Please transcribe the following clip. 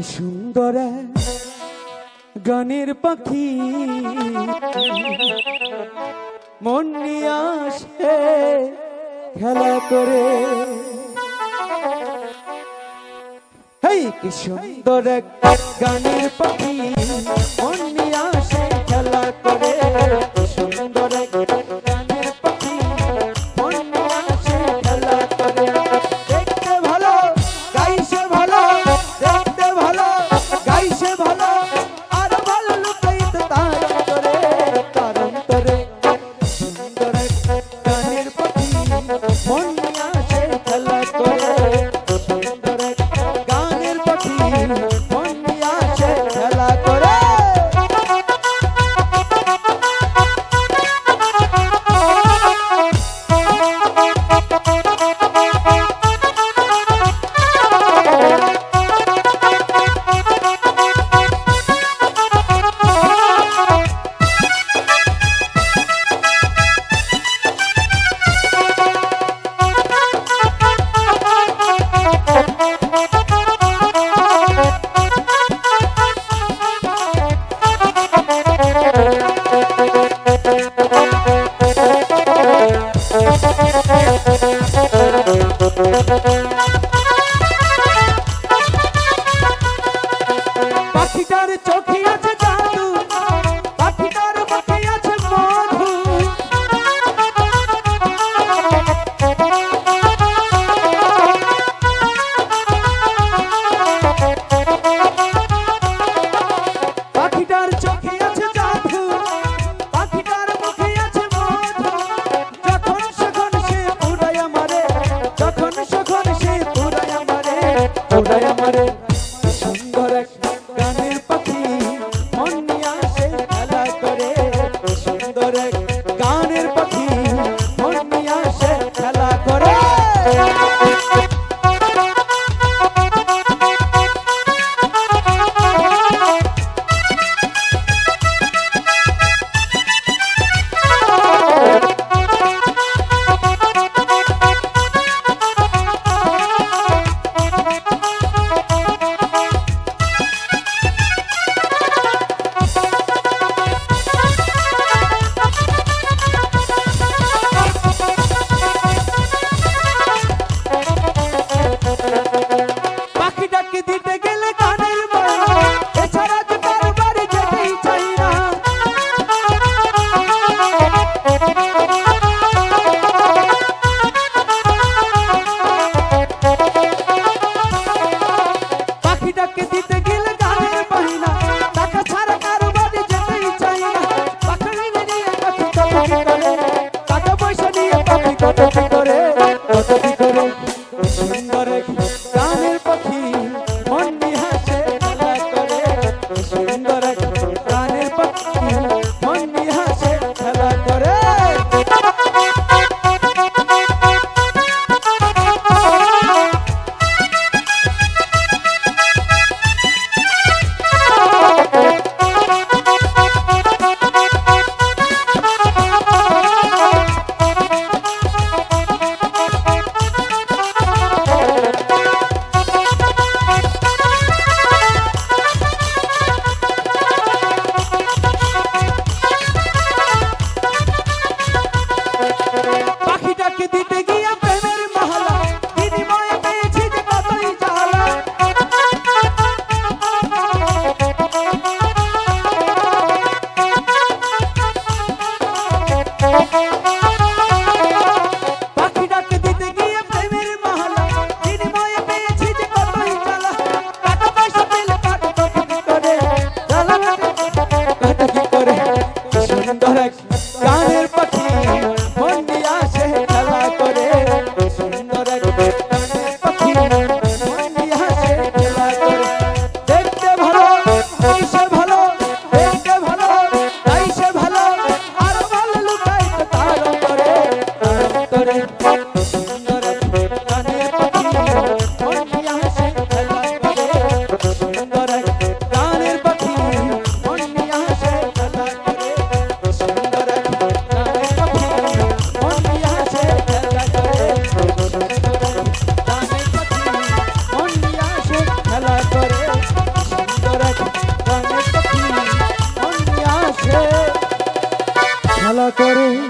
সুন্দর গানের পাখি। মন নিয়ে আসে খেলা করে। হেই, কি সুন্দর গানের পাখি। মন নিয়ে Darek খেলা করে